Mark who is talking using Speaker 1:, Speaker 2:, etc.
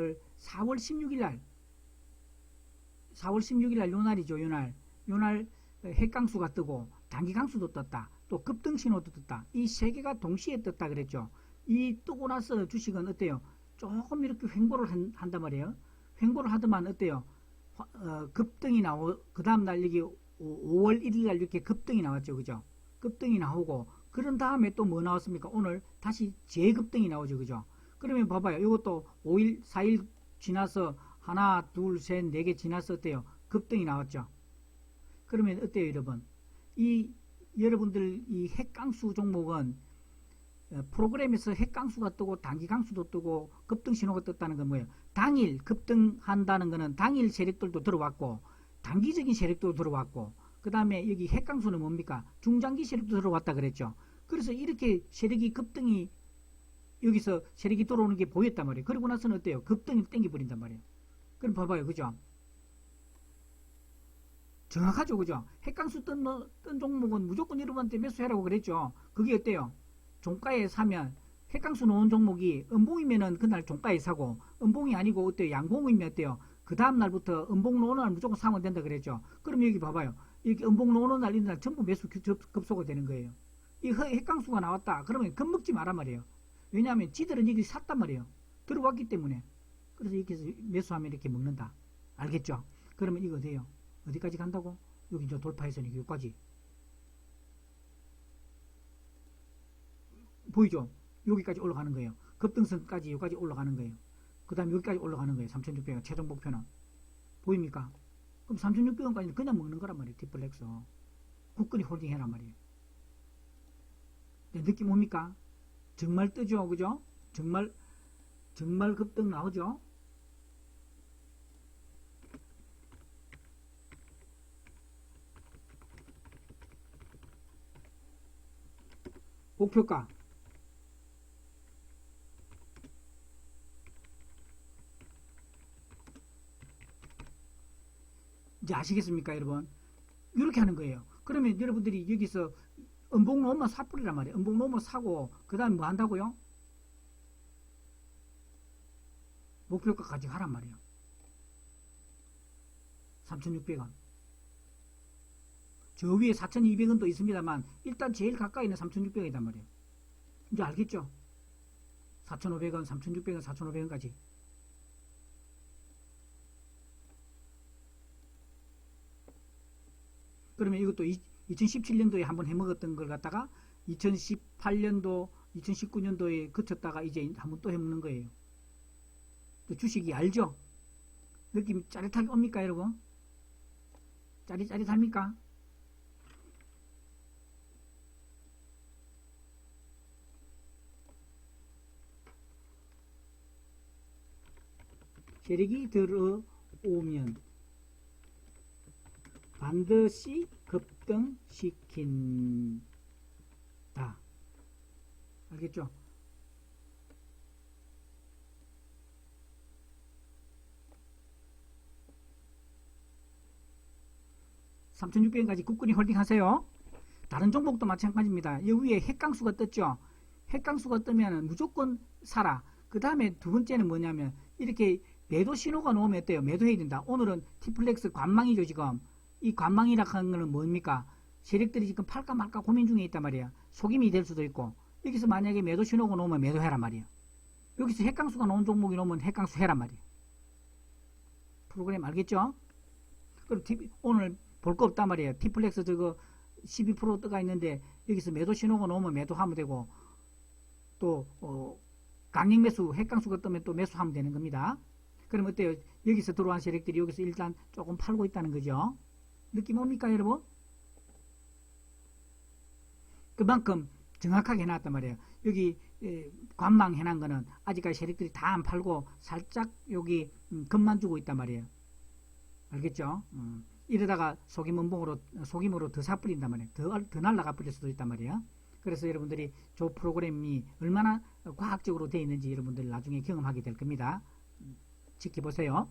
Speaker 1: 4월 16일 날 4월 16일 날 요날이죠 요날. 요날 핵강수가 뜨고 단기강수도 떴다. 또 급등신호도 떴다. 이 세 개가 동시에 떴다 그랬죠. 이 뜨고 나서 주식은 어때요? 조금 이렇게 횡보를 한, 한단 말이에요. 횡보를 하더만 어때요? 화- 어, 급등이 나오 그 다음날 여기 5월 1일 날 이렇게 급등이 나왔죠. 그죠? 급등이 나오고 그런 다음에 또 뭐 나왔습니까? 오늘 다시 재급등이 나오죠. 그죠 그러면 봐봐요. 이것도 5일 4일 지나서 하나 둘 셋 네 개 지나서 어때요. 급등이 나왔죠. 그러면 어때요 여러분? 이 여러분들 이 핵강수 종목은 어, 프로그램에서 핵강수가 뜨고 단기강수도 뜨고 급등 신호가 떴다는 건 뭐예요? 당일 급등한다는 거는 당일 세력들도 들어왔고 단기적인 세력도 들어왔고 그 다음에 여기 핵강수는 뭡니까? 중장기 세력도 들어왔다 그랬죠. 그래서 이렇게 세력이 급등이 여기서 세력이 들어오는 게 보였단 말이에요. 그러고 나서는 어때요? 급등이 땡겨버린단 말이에요. 그럼 봐봐요. 그죠? 정확하죠? 그죠? 핵강수 뜬, 뭐- 뜬 종목은 무조건 여러분한테 매수해라고 그랬죠? 그게 어때요? 종가에 사면 핵강수 놓은 종목이 음봉이면은 그날 종가에 사고 음봉이 아니고 어때요? 양봉이면 어때요? 그 다음날부터 음봉 놓는 날 무조건 사면 된다 그랬죠? 그럼 여기 봐봐요. 이렇게 음봉 놓는 날 이날 전부 매수 급소가 되는 거예요. 이 핵- 핵강수가 나왔다. 그러면 겁먹지 마란 말이에요 왜냐하면 지들은 여기 샀단 말이에요. 들어왔기 때문에. 그래서 이렇게 해서 매수하면 이렇게 먹는다. 알겠죠? 그러면 이거 돼요. 어디까지 간다고? 여기 이제 돌파해서는 여기까지. 보이죠? 여기까지 올라가는 거예요. 급등선까지 여기까지 올라가는 거예요. 그 다음에 여기까지 올라가는 거예요. 3600원 최종 목표는. 보입니까? 그럼 3600원까지는 그냥 먹는 거란 말이에요. 디플렉스. 굳건히 홀딩 해란 말이에요. 네, 느낌 옵니까 정말 뜨죠 그죠? 정말 정말 급등 나오죠? 목표가. 이제 아시겠습니까 여러분? 이렇게 하는 거예요. 그러면 여러분들이 여기서 음봉 놓으면 사뿌리란 말이에요. 음봉 놓으면 사고 그 다음에 뭐 한다고요? 목표가까지 하란 말이에요. 3600원. 저 위에 4200원도 있습니다만 일단 제일 가까이 있는 3600원이단 말이에요. 이제 알겠죠? 4500원 3600원 4500원까지. 그러면 이것도 2017년도에 한번 해먹었던 걸 갖다가 2018년도 2019년도에 그쳤다가 이제 한번 또 해먹는 거예요. 또 주식이 알죠? 느낌 짜릿하게 옵니까 여러분? 짜릿짜릿합니까? 세력이 들어오면 반드시 급등시킨다. 알겠죠? (3600원까지) 굳건히 홀딩 하세요. 다른 종목도 마찬가지입니다. 여기 위에 핵강수가 떴죠? 핵강수가 뜨면 무조건 사라. 그 다음에 두 번째는 뭐냐면 이렇게 매도 신호가 나오면 어때요? 매도해야 된다. 오늘은 티플렉스 관망이죠 지금 이 관망이라 하는 거는 뭡니까? 세력들이 지금 팔까 말까 고민 중에 있단 말이야. 속임이 될 수도 있고 여기서 만약에 매도 신호가 나오면 매도해란 말이야. 여기서 핵강수가 나온 종목이 나오면 핵강수 해란 말이야. 프로그램 알겠죠? 그럼 티- 오늘 볼 거 없단 말이에요. 티플렉스 저거 12% 뜨가 있는데 여기서 매도 신호가 나오면 매도하면 되고 또 어, 강력 매수 핵강수가 뜨면 또 매수하면 되는 겁니다. 그럼 어때요? 여기서 들어온 세력들이 여기서 일단 조금 팔고 있다는 거죠. 느낌 옵니까 여러분? 그만큼 정확하게 해놨단 말이에요. 여기 에, 관망 해놓은 거는 아직까지 세력들이 다 안 팔고 살짝 여기 음, 겁만 주고 있단 말이에요. 알겠죠? 음, 이러다가 속임 은봉으로 속임으로 더 사뿌린단 말이에요. 더, 더 날라가 버릴 수도 있단 말이에요. 그래서 여러분들이 저 프로그램이 얼마나 과학적으로 되어 있는지 여러분들 나중에 경험하게 될 겁니다. 음, 지켜보세요.